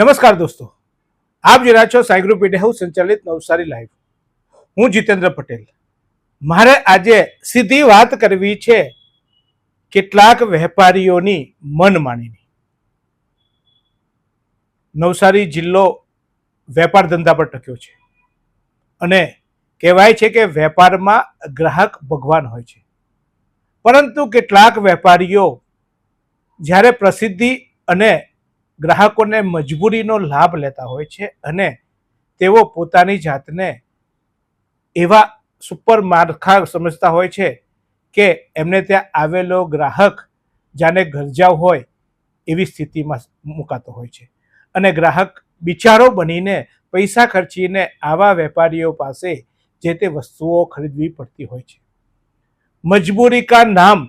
નમસ્કાર દોસ્તો. આપ રહ્યા છો મીડિયા હાઉસ સંચાલિત નવસારી લાઈવ. હું જીતેન્દ્ર પટેલ. મારે આજે સીધી વાત કરવી છે કેટલાક વેપારીઓની મનમાનીની. નવસારી જિલ્લો વેપાર ધંધા પર ટક્યો છે. અને કહેવાય છે કે વેપારમાં ગ્રાહક ભગવાન હોય છે. પરંતુ કેટલાક વેપારીઓ જ્યારે પ્રસિદ્ધિ અને ગ્રાહકોને મજબૂરીનો લાભ લેતા હોય છે અને તેઓ પોતાની જાતને એવા સુપર માળખા સમજતા હોય છે કે એમને ત્યાં આવેલો ગ્રાહક જાણે ગરજાવ હોય એવી સ્થિતિમાં મુકાતો હોય છે. અને ગ્રાહક બિચારો બનીને પૈસા ખર્ચીને આવા વેપારીઓ પાસે જે તે વસ્તુઓ ખરીદવી પડતી હોય છે. મજબૂરી કા નામ?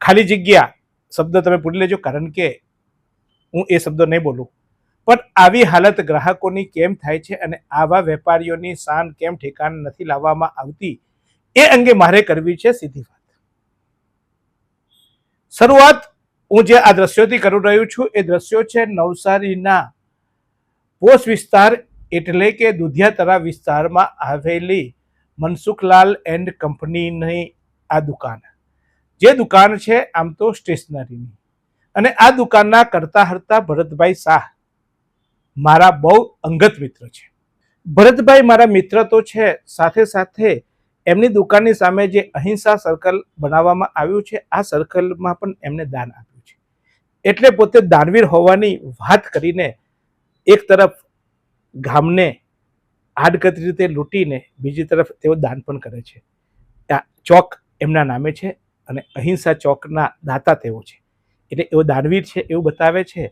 ખાલી જગ્યા? શબ્દ તમે પૂરી લેજો કારણ કે હું એ શબ્દો નહીં બોલું. પણ આવી હાલત ગ્રાહકોની કેમ થાય છે અને આવા વેપારીઓની શાન કેમ ઠેકાણ નથી લાવવામાં આવતી, એ અંગે મારે કરવી છે સીધી વાત. શરૂઆત હું જે આ દ્રશ્યોથી કરી રહ્યું છું, એ દ્રશ્યો છે નવસારીના પોષ વિસ્તાર એટલે કે દુધિયાતરા વિસ્તારમાં આવેલી મનસુખલાલ એન્ડ કંપનીની આ દુકાન. જે દુકાન છે આમ તો સ્ટેશનરીની. અને આ દુકાનના કરતા હરતા ભરતભાઈ શાહ મારા બહુ અંગત મિત્ર છે. ભરતભાઈ મારા મિત્ર તો છે, સાથે સાથે એમની દુકાનની સામે જે અહિંસા સર્કલ બનાવવામાં આવ્યું છે, આ સર્કલમાં પણ એમને દાન આપ્યું છે. એટલે પોતે દાનવીર હોવાની વાત કરીને એક તરફ ગામને આડકતરી રીતે લૂંટીને બીજી તરફ તેઓ દાન પણ કરે છે. ચોક એમના નામે છે અને અહિંસા ચોકના દાતા તેઓ છે. એટલે એવો દાનવીર છે એવું બતાવે છે.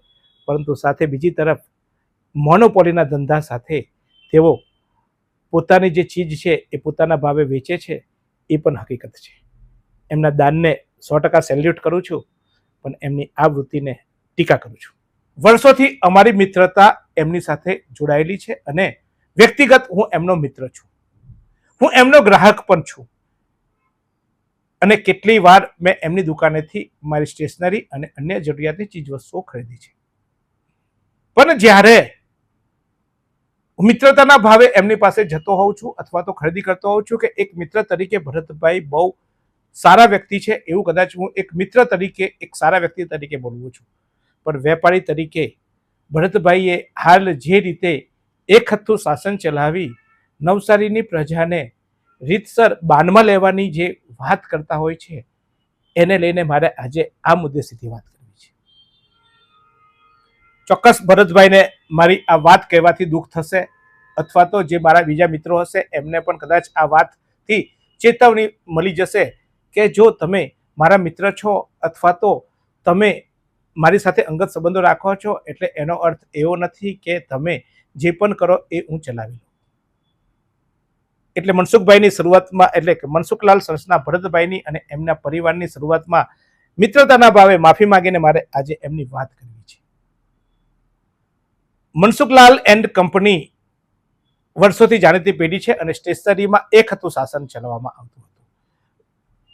પરંતુ સાથે બીજી તરફ મોનોપોલીના ધંધા સાથે તેઓ પોતાની જે ચીજ છે એ પોતાના ભાવે વેચે છે, એ પણ હકીકત છે. એમના દાનને સો ટકા સેલ્યુટ કરું છું, પણ એમની આ વૃત્તિને ટીકા કરું છું. વર્ષોથી અમારી મિત્રતા એમની સાથે જોડાયેલી છે અને વ્યક્તિગત હું એમનો મિત્ર છું. હું એમનો ગ્રાહક પણ છું. અને કેટલી વાર મેં એમની દુકાનેથી મારી સ્ટેશનરી અને અન્ય જરૂરિયાતની ચીજવસ્તુઓ ખરીદી છે. પણ જ્યારે મિત્રતાના ભાવે એમની પાસે જતો હોઉં છું અથવા તો ખરીદી કરતો હોઉં છું કે એક મિત્ર તરીકે ભરતભાઈ બહુ સારા વ્યક્તિ છે એવું કદાચ હું એક મિત્ર તરીકે, એક સારા વ્યક્તિ તરીકે બોલવું છું. પણ વેપારી તરીકે ભરતભાઈએ હાલ જે રીતે એક હથ્થું શાસન ચલાવી નવસારીની પ્રજાને રીતસર બાનમાં લેવાની જે વાત કરતા હોય છે, એને લઈને મારે આજે આ મુદ્દે સીધી વાત કરવી છે. ચોક્કસ ભરતભાઈને મારી આ વાત કહેવાથી દુઃખ થશે, અથવા તો જે મારા બીજા મિત્રો હશે, એમને પણ કદાચ આ વાતથી ચેતવણી મળી જશે કે જો તમે મારા મિત્ર છો, અથવા તો તમે મારી સાથે અંગત સંબંધો રાખો છો, એટલે એનો અર્થ એવો નથી કે તમે જે પણ કરો એ હું ચલાવી એટલે મનસુખભાઈની શરૂઆતમાં, એટલે મનસુખલાલ સરસના ભરતભાઈની અને એમના પરિવારની શરૂઆતમાં મિત્રતાના ભાવે માફી માંગીને મારે આજે એમની વાત કરવી છે. મનસુખલાલ એન્ડ કંપની વર્ષોથી જાણીતી પેઢી છે અને સ્ટેશનરીમાં એક હતું શાસન ચલાવવામાં આવતું હતું.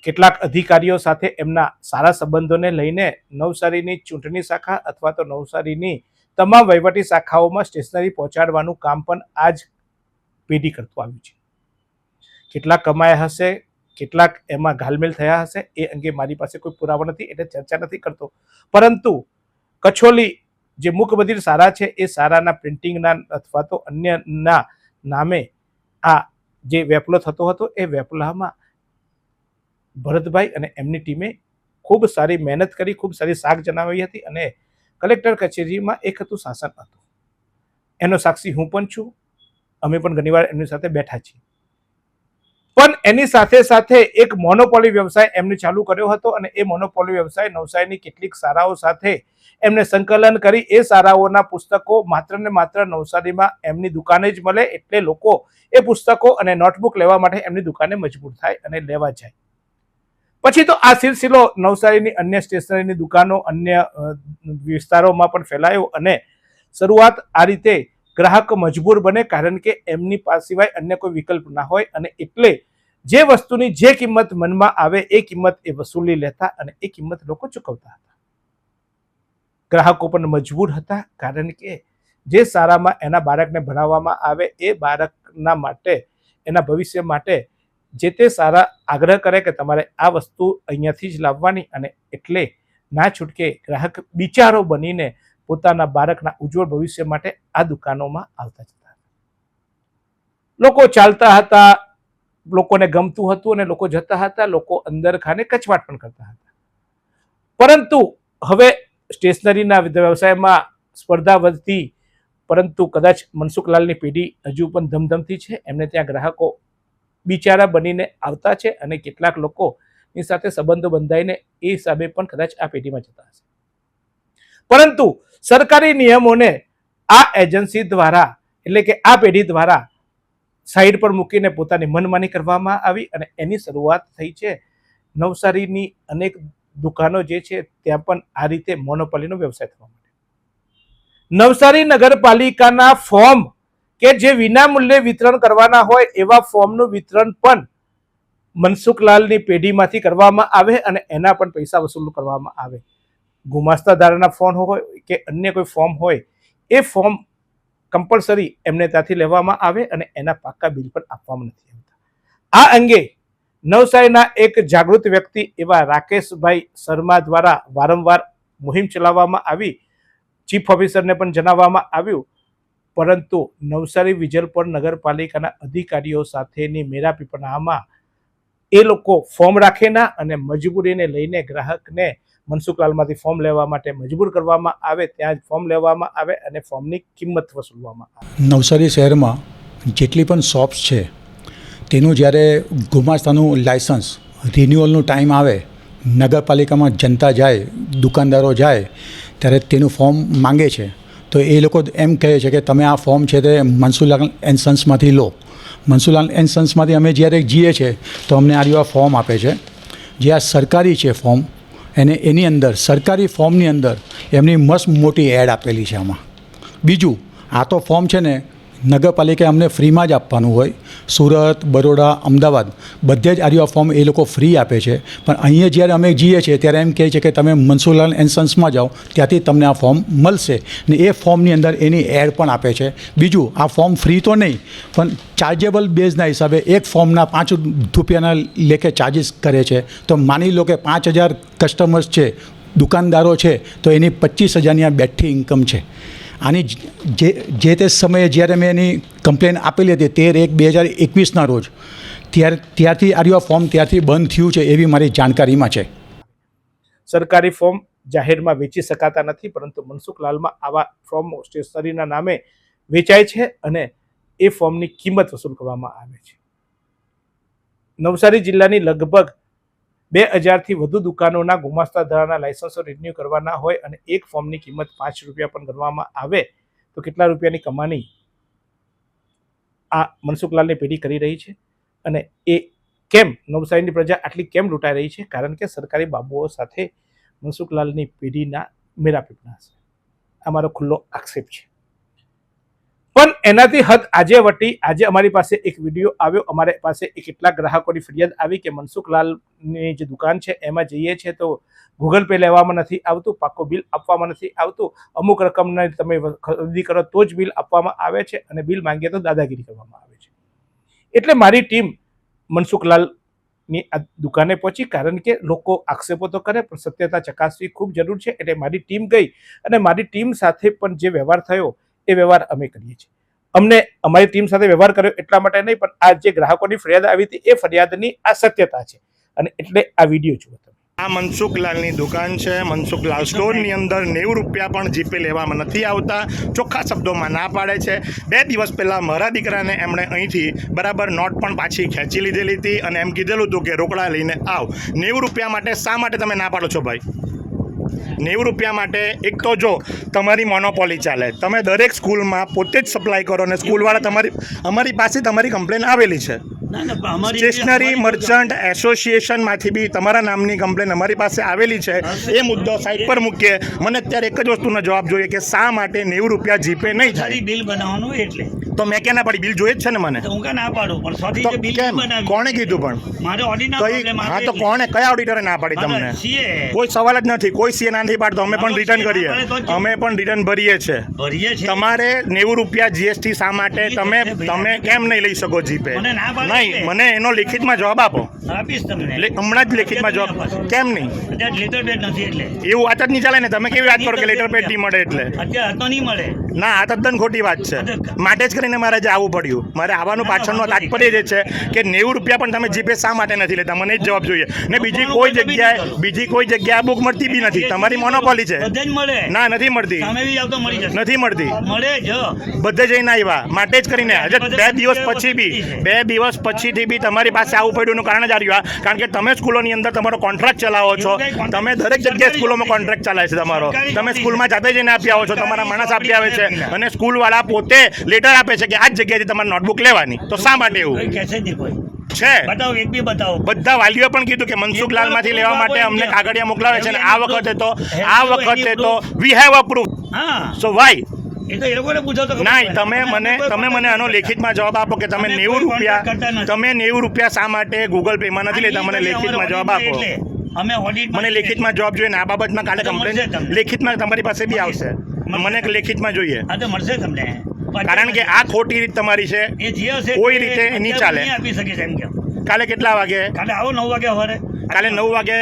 કેટલાક અધિકારીઓ સાથે એમના સારા સંબંધોને લઈને નવસારીની ચૂંટણી શાખા અથવા તો નવસારીની તમામ વહીવટી શાખાઓમાં સ્ટેશનરી પહોંચાડવાનું કામ પણ આ જ પેઢી કરતું આવ્યું છે. કેટલાક કમાયા હશે, કેટલાક એમાં ઘાલમેલ થયા હશે, એ અંગે મારી પાસે કોઈ પુરાવા નથી, એટલે ચર્ચા નથી કરતો. પરંતુ કછોલી જે મુખબધિર સારા છે, એ સારાના પ્રિન્ટિંગના અથવા તો અન્યના નામે આ જે વેપલો થતો હતો, એ વેપલામાં ભરતભાઈ અને એમની ટીમે ખૂબ સારી મહેનત કરી, ખૂબ સારી શાક જણાવી હતી અને કલેક્ટર કચેરીમાં એક હતું શાસન હતું. એનો સાક્ષી હું પણ છું. અમે પણ ઘણીવાર એમની સાથે બેઠા છીએ. પણ એની સાથે સાથે એક મોનોપોલી વ્યવસાય એમને ચાલુ કર્યો હતો અને એ મોનોપોલી વ્યવસાય નવસારીની કેટલીક શાળાઓ સાથે એમને સંકલન કરી. એ શાળાઓના પુસ્તકો માત્ર ને માત્ર નવસારીમાં એમની દુકાને જ મળે, એટલે લોકો એ પુસ્તકો અને નોટબુક લેવા માટે એમની દુકાને મજબૂર થાય અને લેવા જાય. પછી તો આ સિલસિલો નવસારીની અન્ય સ્ટેશનરીની દુકાનો અન્ય વિસ્તારોમાં પણ ફેલાયો અને શરૂઆત આ રીતે ગ્રાહક મજબૂર બને કારણ કે એમની પાસે સિવાય અન્ય કોઈ વિકલ્પ ના હોય અને એટલે જે વસ્તુની જે કિંમત મનમાં આવે એ કિંમત એ વસૂલી લેતા અને એ કિંમત લોકો ચૂકવતા હતા. ગ્રાહકો પણ મજબૂર હતા કારણ કે જે શાળામાં એના બાળકને ભણાવવામાં આવે એ બાળકના માટે, એના ભવિષ્ય માટે જે તે સારા આગ્રહ કરે કે તમારે આ વસ્તુ અહીંયાથી જ લાવવાની અને એટલે ના છૂટકે ગ્રાહક બિચારો બનીને પોતાના બાળકના ઉજ્જવળ ભવિષ્ય માટે આ દુકાનોમાં આવતા જતા લોકો ચાલતા હતા, લોકોને ગમતું હતું અને લોકો જતા હતા, લોકો અંદર ખાને કચવાટ પણ કરતા હતા. પરંતુ હવે સ્ટેશનરીના વ્યવસાયમાં સ્પર્ધા વધતી, પરંતુ કદાચ મનસુખલાલની પેઢી હજુ પણ ધમધમતી છે. એમને ત્યાં ગ્રાહકો બિચારા બનીને આવતા છે અને કેટલાક લોકોની સાથે સંબંધો બંધાઈને એ હિસાબે પણ કદાચ આ પેઢીમાં જતા હશે. પરંતુ સરકારી નિયમોને આ એજન્સી દ્વારા, એટલે કે આ પેઢી દ્વારા સાઈડ પર મૂકીને પોતાની મનમાની કરવામાં આવી અને એની શરૂઆત થઈ છે. નવસારીની અનેક દુકાનો જે છે, ત્યાં પણ આ રીતે મોનોપોલીનો વ્યવસાય થવા માટે નવસારી નગરપાલિકાના ફોર્મ કે જે વિનામૂલ્યે વિતરણ કરવાના હોય એવા ફોર્મનું વિતરણ પણ મનસુખલાલની પેઢીમાંથી કરવામાં આવે અને એના પણ પૈસા વસૂલ કરવામાં આવે. ગુમાસ્તા ધારાના ફોર્મ હોય કે અન્ય કોઈ ફોર્મ હોય, એ ફોર્મ કમ્પલસરી એમને ત્યાંથી લેવામાં આવે અને એના પાકા બિલ પણ આપવામાં નથી આવતા. આ અંગે નવસારીના એક જાગૃત વ્યક્તિ એવા રાકેશભાઈ શર્મા દ્વારા વારંવાર મુહિમ ચલાવવામાં આવી. ચીફ ઓફિસરને પણ જણાવવામાં આવ્યું. પરંતુ નવસારી વિજલપોર નગરપાલિકાના અધિકારીઓ સાથેની મેરાપીપણામાં એ લોકો ફોર્મ રાખે ના અને મજબૂરીને લઈને ગ્રાહકને મનસુખલાલમાંથી ફોર્મ લેવા માટે મજબૂર કરવામાં આવે, ત્યાં જ ફોર્મ લેવામાં આવે અને ફોર્મની કિંમત વસૂલવામાં આવે. નવસારી શહેરમાં જેટલી પણ શોપ્સ છે, તેનું જ્યારે ગુમાસ્તાનું લાયસન્સ, રિન્યુઅલનું ટાઈમ આવે, નગરપાલિકામાં જનતા જાય, દુકાનદારો જાય, ત્યારે તેનું ફોર્મ માંગે છે. તો એ લોકો એમ કહે છે કે તમે આ ફોર્મ છે તે મનસુલાલ એન્ડ સન્સમાંથી લો. મનસુલાલ એન્ડ સન્સમાંથી અમે જ્યારે જઈએ છીએ તો અમને આ રીવા ફોર્મ આપે છે. જે આ સરકારી છે ફોર્મ, એને એની અંદર, સરકારી ફોર્મની અંદર એમની મસ્ત મોટી એડ આપેલી છે આમાં. બીજું, આ તો ફોર્મ છે ને નગરપાલિકાએ અમને ફ્રીમાં જ આપવાનું હોય. સુરત, બરોડા, અમદાવાદ બધે જ આર્યો ફોર્મ એ લોકો ફ્રી આપે છે. પણ અહીંયા જ્યારે અમે જઈએ છીએ ત્યારે એમ કહે છે કે તમે મનસુલાલ એન્ડ સન્સમાં જાઓ, ત્યાંથી તમને આ ફોર્મ મળશે. ને એ ફોર્મની અંદર એની એડ પણ આપે છે. બીજું, આ ફોર્મ ફ્રી તો નહીં, પણ ચાર્જેબલ બેઝના હિસાબે એક ફોર્મના પાંચ રૂપિયાના લેખે ચાર્જિસ કરે છે. તો માની લો કે પાંચ હજાર કસ્ટમર્સ છે, દુકાનદારો છે, તો એની પચીસ હજારની આ બેઠી ઇન્કમ છે. આની જે જે તે સમયે જ્યારે મેં એની કમ્પ્લેન આપેલી હતી, તેર એક બે હજાર એકવીસના રોજ, ત્યાર ત્યારથી આર્યો ફોર્મ ત્યારથી બંધ થયું છે એવી મારી જાણકારીમાં છે. સરકારી ફોર્મ જાહેરમાં વેચી શકાતા નથી, પરંતુ મનસુખલાલમાં આવા ફોર્મ સ્ટેશનરીના નામે વેચાય છે અને એ ફોર્મની કિંમત વસૂલ કરવામાં આવે છે. નવસારી જિલ્લાની લગભગ બે હજારથી વધુ દુકાનોના ગુમાસ્તા ધરાના લાયસન્સો રિન્યુ કરવાના હોય અને એક ફોર્મની કિંમત પાંચ રૂપિયા પણ ગણવામાં આવે, તો કેટલા રૂપિયાની કમાણી આ મનસુખલાલની પેઢી કરી રહી છે? અને એ કેમ નવસારીની પ્રજા આટલી કેમ લૂંટાઈ રહી છે? કારણ કે સરકારી બાબુઓ સાથે મનસુખલાલની પેઢીના મેરાપીપણા છે. આ મારો ખુલ્લો આક્ષેપ છે. પણ એનાથી હદ આજે વટી આજે અમારી પાસે એક વીડિયો આવ્યો. અમારી પાસે કેટલાક ગ્રાહકોની ફરિયાદ આવી કે મનસુખલાલની જે દુકાન છે, એમાં જઈએ છીએ તો ગૂગલ પે લેવામાં નથી આવતું, પાક્કું બિલ આપવામાં નથી આવતું. અમુક રકમને તમે ખરીદી કરો તો જ બિલ આપવામાં આવે છે અને બિલ માંગીએ તો દાદાગીરી કરવામાં આવે છે. એટલે મારી ટીમ મનસુખલાલની આ દુકાને પહોંચી કારણ કે લોકો આક્ષેપો તો કરે પણ સત્યતા ચકાસવી ખૂબ જરૂર છે. એટલે મારી ટીમ ગઈ અને મારી ટીમ સાથે પણ જે વ્યવહાર થયો એ વ્યવહાર અમે કરીએ છીએ. અમને અમારી ટીમ સાથે વ્યવહાર કર્યો એટલા માટે નહીં, પણ આ જે ગ્રાહકોની ફરિયાદ આવી હતી, એ ફરિયાદની આ સત્યતા છે. અને એટલે આ વીડિયો જુઓ તમે. આ મનસુખલાલની દુકાન છે. મનસુખલાલ સ્ટોરની અંદર નેવું રૂપિયા પણ જીપે લેવામાં નથી આવતા. ચોખ્ખા શબ્દોમાં ના પાડે છે. બે દિવસ પહેલાં મારા દીકરાને એમણે અહીંથી બરાબર નોટ પણ પાછી ખેંચી લીધેલી હતી અને એમ કીધેલું હતું કે રોકડા લઈને આવ. નેવું રૂપિયા માટે શા માટે તમે ના પાડો છો ભાઈ? નેવું રૂપિયા માટે એક તો જો, તમારી મોનોપોલી ચાલે. તમે દરેક સ્કૂલમાં પોતે જ સપ્લાય કરો અને સ્કૂલવાળા તમારી, અમારી પાસે તમારી કમ્પ્લેન આવેલી છે. સ્ટેશનરી મર્ચન્ટ એસોસિએશનમાંથી બી તમારા નામની કમ્પ્લેન અમારી પાસે આવેલી છે. એ મુદ્દો સાઈડ પર મૂકીએ. મને અત્યારે એક જ વસ્તુનો જવાબ જોઈએ કે શા માટે નેવું રૂપિયા જીપે નહીં થાય? બિલ બનાવવાનું એટલે. તો મેં ક્યાં ના પાડી? બિલ જોઈએ જ છે ને મને? હું ના પાડું? પણ સોથી જે બિલ બનાવી કોણે કીધું પણ? મારે ઓડિટર કઈ? હા તો કોણે? કયા ઓડિટરે ના પાડી તમને? કોઈ સવાલ જ નથી. કોઈ સીએ નથી પાડતો. અમે પણ રિટર્ન કરીએ. ના. અમે પણ રિટર્ન ભરીએ છીએ. ભરીએ છે તમારે નેવું રૂપિયા જીએસટી શા માટે? તમે તમે કેમ નહીં લઈ શકો જીપે ના પાડે. નહીં મને એનો લિખિતમાં જવાબ આપો. આપીશ તમને. હમણાં જ લેખિતમાં જવાબ. કેમ નહીં? લેટર પેડ નથી એટલે. એવું વાત જ નહીં ચાલે ને? તમે કેવી વાત કરો કે લેટર પેડ નહીં મળે એટલે? અત્યારે તો નહીં મળે. ના આ તદ્દન ખોટી વાત છે. માટે જ કરીને મારે આજે આવવું પડ્યું. મારે આવવાનું પાછળનો તાત્પર્ય જે છે કે નેવું રૂપિયા પણ તમે જીપે શા માટે નથી લેતા? મને જ જવાબ જોઈએ. ને બીજી કોઈ જગ્યાએ બીજી કોઈ જગ્યાએ બુક મળતી બી નથી. તમારી મોનોપોલી છે. બધે જ મળે. ના નથી મળતી. નથી મળતી. મળે જ. બધે જઈને આવ્યા. માટે જ કરીને આજે બે દિવસ પછી બી બે દિવસ પછીથી બી તમારી પાસે આવું પડ્યું એનું કારણ જ આ રહ્યું. કારણ કે તમે સ્કૂલોની અંદર તમારો કોન્ટ્રાક્ટ ચલાવો છો. તમે દરેક જગ્યાએ સ્કૂલોમાં કોન્ટ્રાક્ટ ચલાવે છે તમારો. તમે સ્કૂલમાં જાતે જઈને આપી આવો છો. તમારા માણસ આપી આવે છે. અને સ્કૂલવાળા પોતે લેટર આપે છે કે આ જ જગ્યાએથી તમારે નોટબુક લેવાની. તો શા માટે એવું? છે. બતાવો એક બી બતાવો. બધા વાલીઓ પણ કીધું કે મનસુખલાલમાંથી લેવા માટે અમને કાગળિયા મોકલાવે છે અને આ વખતે તો આ વખતે તો વી હેવ અપ્રુવ હા. સો વાય એ તો એ લોકોને પૂછો તો ના તમે મને તમે મને આનો લેખિતમાં જવાબ આપો કે તમે નેવું રૂપિયા તમે નેવું રૂપિયા શા માટે ગૂગલ પેમાં નથી લેતા? મને લેખિતમાં જવાબ આપો. અમે ઓડિટ મને લેખિતમાં જવાબ જોઈએ ને આ બાબતમાં કાલે કમ્પ્લેન લેખિતમાં તમારી પાસે બી આવશે. મને લેખિતમાં જોઈએ. આ તો મળશે તમને. કારણ કે આ ખોટી રીત તમારી છે. કોઈ રીતે નહીં ચાલે. આપી શકે છે એમ કે કાલે કેટલા વાગે? કાલે આવો નવ વાગે સવારે. કાલે નવ વાગે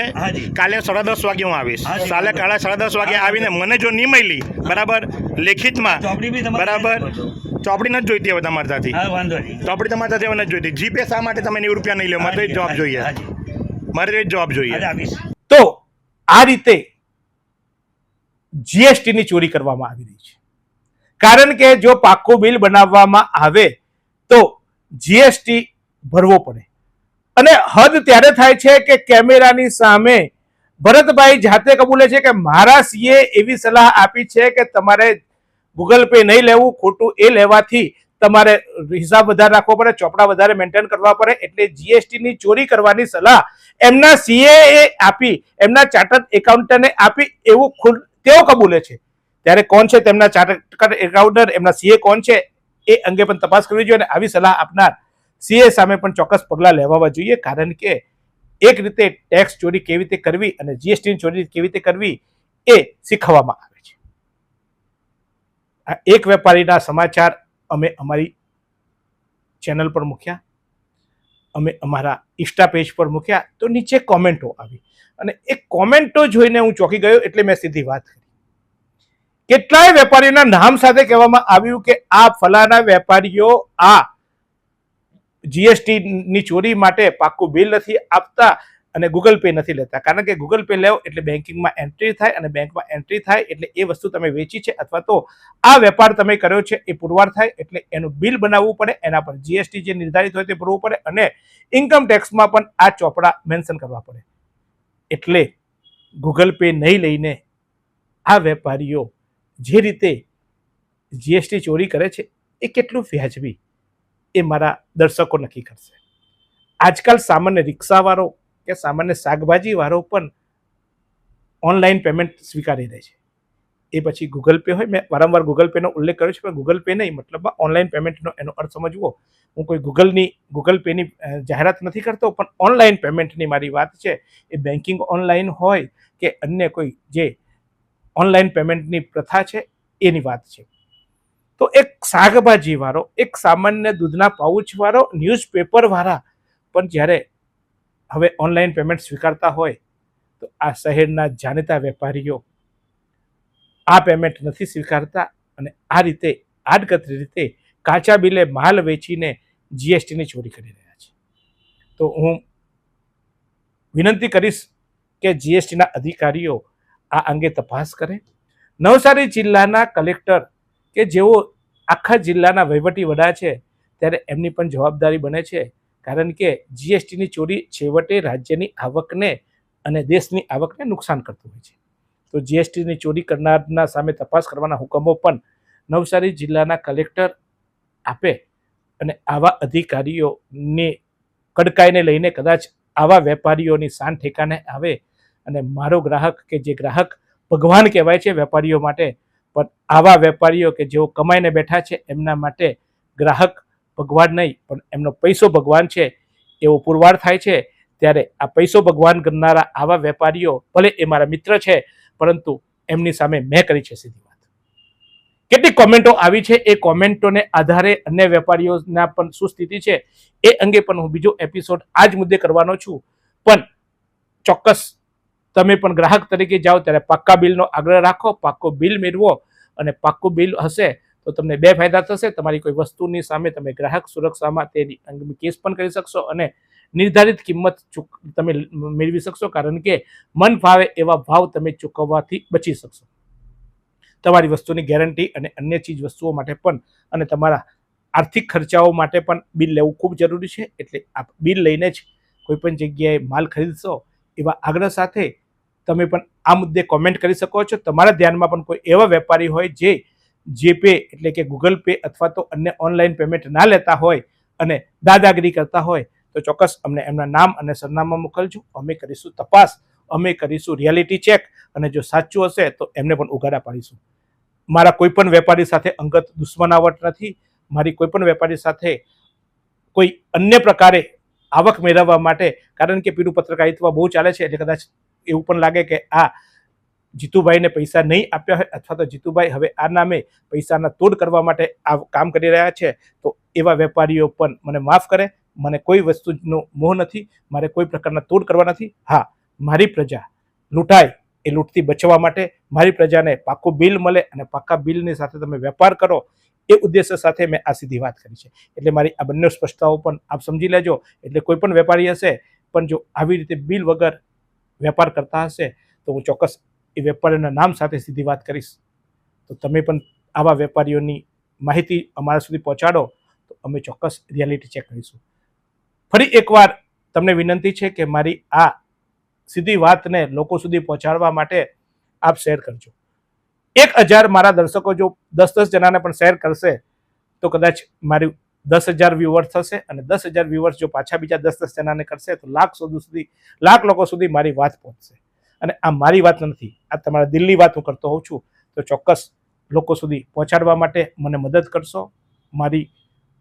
કાલે સાડા દસ વાગે હું આવીશ. કાલે કાલે સાડા દસ વાગે આવીને મને જો નહીં મળી બરાબર? લેખિતમાં. ચોપડી તમારે બરાબર? ચોપડી નથી જોઈતી હવે તમારી ત્યાંથી હા વાંધો નહીં. ચોપડી તમારી ત્યાંથી હવે નથી જોઈતી. જીપે શા માટે તમે નેવું રૂપિયા નહીં લો મારે તો એ જ જોઈએ. મારે તો એ જોબ જોઈએ. તો આ રીતે જીએસટીની ચોરી કરવામાં આવી રહી છે. કારણ કે જો પાક્કું બિલ બનાવવામાં આવે તો જીએસટી ભરવો પડે. અને હદ ત્યારે થાય છે કે કેમેરાની સામે ભરતભાઈ જાતે કબૂલે છે કે મારા સીએ એવી સલાહ આપી છે કે તમારે ગૂગલ પે નહીં લેવું, ખોટું એ લેવાથી તમારે હિસાબ વધારે રાખવો પડે, ચોપડા વધારે મેન્ટેન કરવા પડે, એટલે જીએસટીની ચોરી કરવાની સલાહ એમના સીએ આપી, એમના ચાર્ટર્ડ એકાઉન્ટને આપી એવું ખુદ તેઓ કબૂલે છે. ત્યારે કોણ છે તેમના ચાર્ટર્ડ એકાઉન્ટન્ટ, એમના સીએ કોણ છે એ અંગે પણ તપાસ કરવી જોઈએ અને આવી સલાહ આપનાર સીએ સામે પણ ચોક્કસ પગલાં લેવા જોઈએ, કારણ કે એક રીતે ટેક્સ ચોરી કેવી રીતે કરવી અને જીએસટીની ચોરી કેવી રીતે કરવી એ શીખવવામાં આવે છે. આ એક વેપારીના સમાચાર અમે અમારી ચેનલ પર મૂક્યા, અમે અમારા ઇન્સ્ટા પેજ પર મૂક્યા, તો નીચે કોમેન્ટો આવી. અને એ કોમેન્ટો જોઈને હું ચોકી ગયો એટલે મેં સીધી વાત કરી. કેટલાય વેપારીઓના નામ સાથે કહેવામાં આવ્યું કે આ ફલાના વેપારીઓ આ જીએસટી ની ચોરી માટે પાક્કું બિલ નથી આપતા અને ગૂગલ પે નથી લેતા. કારણ કે ગૂગલ પે લેવો એટલે બેન્કિંગમાં એન્ટ્રી થાય અને બેંકમાં એન્ટ્રી થાય એટલે એ વસ્તુ તમે વેચી છે અથવા તો આ વેપાર તમે કર્યો છે એ પુરવાર થાય એટલે એનું બિલ બનાવવું પડે, એના પર જીએસટી જે નિર્ધારિત હોય તે ભરવું પડે અને ઇન્કમ ટેક્સમાં પણ આ ચોપડા મેન્શન કરવા પડે. એટલે ગૂગલ પે નહીં લઈને આ વેપારીઓ જે રીતે જીએસટી ચોરી કરે છે, એ કેટલું વ્યાજબી એ મારા દર્શકો નક્કી કરશે. આજકાલ સામાન્ય રિક્ષાવાળો કે સામાન્ય શાકભાજીવાળો પણ ઓનલાઈન પેમેન્ટ સ્વીકારી દે છે. એ પછી ગૂગલ પે હોય, મેં વારંવાર ગૂગલ પેનો ઉલ્લેખ કર્યો છે, પણ ગૂગલ પે નહીં, મતલબમાં ઓનલાઈન પેમેન્ટનો એનો અર્થ સમજવો. હું કોઈ ગૂગલની ગૂગલ પેની જાહેરાત નથી કરતો, પણ ઓનલાઈન પેમેન્ટની મારી વાત છે. એ બેન્કિંગ ઓનલાઈન હોય કે અન્ય કોઈ જે ઓનલાઈન પેમેન્ટની પ્રથા છે, એની વાત છે. તો એક શાકભાજીવાળો, એક સામાન્ય દૂધના પાઉચવાળો ન્યૂઝપેપરવાળા પણ જ્યારે હવે ઓનલાઈન પેમેન્ટ સ્વીકારતા હોય, તો આ શહેરના જાણીતા વેપારીઓ આ પેમેન્ટ નથી સ્વીકારતા અને આ રીતે, આડકતરી રીતે કાચા બિલે માલ વેચીને જીએસટીની ચોરી કરી રહ્યા છે. તો હું વિનંતી કરીશ કે જીએસટીના અધિકારીઓ આ અંગે તપાસ કરે. નવસારી જિલ્લાના કલેક્ટર કે જેઓ આખા જિલ્લાના વહીવટી વડા છે, ત્યારે એમની પણ જવાબદારી બને છે. કારણ કે જીએસટીની ચોરી છેવટે રાજ્યની આવકને અને દેશની આવકને નુકસાન કરતું હોય છે. તો જીએસટીની ચોરી કરનારના સામે તપાસ કરવાના હુકમો પણ નવસારી જિલ્લાના કલેક્ટર આપે અને આવા અધિકારીઓની કડકાઈને લઈને કદાચ આવા વેપારીઓની શાન ઠેકાને આવે અને મારો ગ્રાહક કે જે ગ્રાહક ભગવાન કહેવાય છે વેપારીઓ માટે પણ આવા વેપારીઓ કે જેઓ કમાઈને બેઠા છે, એમના માટે ગ્રાહક ભગવાન નહીં, પણ એમનો પૈસો ભગવાન છે, એવો પુરવાર થાય છે, ત્યારે આ પૈસો ભગવાન કરનારા આવા વેપારીઓ ભલે એ મારા મિત્ર છે, પરંતુ એમની સામે મેં કરી છે સીધી વાત. કેટલીક કોમેન્ટો આવી છે, એ કોમેન્ટોને આધારે અન્ય વેપારીઓના પણ શું સ્થિતિ છે, એ અંગે પણ હું બીજો એપિસોડ આ જ મુદ્દે કરવાનો છું, પણ ચોક્કસ તમે પણ ગ્રાહક તરીકે જાઓ ત્યારે પાક્કા બિલનો આગ્રહ રાખો, પાક્કો બિલ મેળવો અને પાક્કું બિલ હશે તો તમને બે ફાયદા થશે. તમારી કોઈ વસ્તુની સામે તમે ગ્રાહક સુરક્ષામાં તેની અંગે કેસ પણ કરી શકશો અને નિર્ધારિત કિંમત તમે મેળવી શકશો કારણ કે મન ફાવે એવા ભાવ તમે ચૂકવવાથી બચી શકશો. તમારી વસ્તુની ગેરંટી અને અન્ય ચીજ વસ્તુઓ માટે પણ અને તમારા આર્થિક ખર્ચાઓ માટે પણ બિલ લેવું ખૂબ જરૂરી છે. એટલે આ બિલ લઈને જ કોઈ પણ જગ્યાએ માલ ખરીદશો એવા આગ્રહ સાથે તમે પણ આ મુદ્દે કોમેન્ટ કરી શકો છો. તમારા ધ્યાનમાં પણ કોઈ એવા વેપારી હોય જે જીપે એટલે કે ગૂગલ પે અથવા તો અન્ય ઓનલાઈન પેમેન્ટ ના લેતા હોય અને દાદાગીરી કરતા હોય, તો ચોક્કસ અમને એમના નામ અને સરનામા મોકલજો. અમે કરીશું તપાસ, અમે કરીશું રિયાલિટી ચેક અને જો સાચું હશે તો એમને પણ ઉઘાડા પાડીશું. મારા કોઈ પણ વેપારી સાથે અંગત દુશ્મનાવટ નથી. મારી કોઈ પણ વેપારી સાથે કોઈ અન્ય પ્રકારે આવક મેળવવા માટે, કારણ કે પીડું પત્રકારિત્વ બહુ ચાલે છે, એટલે કદાચ એવું પણ લાગે કે આ જીતુભાઈને પૈસા નહીં આપ્યા હોય અથવા તો જીતુભાઈ હવે આ નામે પૈસાના તોડ કરવા માટે આ કામ કરી રહ્યા છે, તો એવા વેપારીઓ પણ મને માફ કરે, મને કોઈ વસ્તુનો મોહ નથી, મારે કોઈ પ્રકારના તોડ કરવા નથી. હા, મારી પ્રજા લૂંટાય એ લૂંટથી બચવા માટે મારી પ્રજાને પાક્કું બિલ મળે અને પાક્કા બિલની સાથે તમે વેપાર કરો, એ ઉદ્દેશ્ય સાથે મેં આ સીધી વાત કરી છે. એટલે મારી આ બંને સ્પષ્ટતાઓ પણ આપ સમજી લેજો. એટલે કોઈ પણ વેપારી હશે, પણ જો આવી રીતે બિલ વગર વેપાર કરતા હશે, તો હું ચોક્કસ એ વેપારીઓના નામ સાથે સીધી વાત કરીશ. તો તમે પણ આવા વેપારીઓની માહિતી અમારા સુધી પહોંચાડો, તો અમે ચોક્કસ રિયાલિટી ચેક કરીશું. ફરી એકવાર તમને વિનંતી છે કે મારી આ સીધી વાતને લોકો સુધી પહોંચાડવા માટે આપ શેર કરજો. એક હજાર મારા દર્શકો જો દસ દસ જણાને પણ શેર કરશે, તો કદાચ મારી દસ હજાર વ્યુઅર્સ થશે અને દસ હજાર વ્યુઅર્સ જો પાછા બીજા દસ દસ જણાને કરશે, તો લાખ સુધી, લાખ લોકો સુધી મારી વાત પહોંચશે. અને આ મારી વાત નથી, આ તમારા દિલની વાત હું કરતો હોઉં છું, તો ચોક્કસ લોકો સુધી પહોંચાડવા માટે મને મદદ કરશો, મારી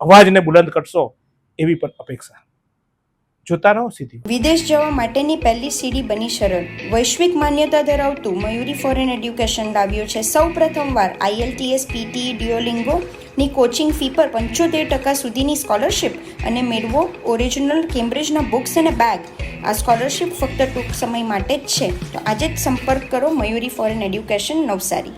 અવાજને બુલંદ કરશો, એવી પણ અપેક્ષા. જોતા રહો સીધી. વિદેશ જવા માટેની પહેલી સીડી બની સરળ. વૈશ્વિક માન્યતા ધરાવતું મયુરી ફોરેન એડ્યુકેશન લાવ્યું છે. સૌ પ્રથમવાર આઈએલટીએસ પીટી ડિયોલિંગો ની કોચિંગ ફી પર પંચોતેર ટકા સુધીની સ્કોલરશિપ અને મેળવો ઓરિજિનલ કેમ્બ્રિજના બુક્સ અને બેગ આ સ્કોલરશિપ ફક્ત ટૂંક સમય માટે જ છે. તો આજે જ સંપર્ક કરો મયુરી ફોરેન એડ્યુકેશન નવસારી.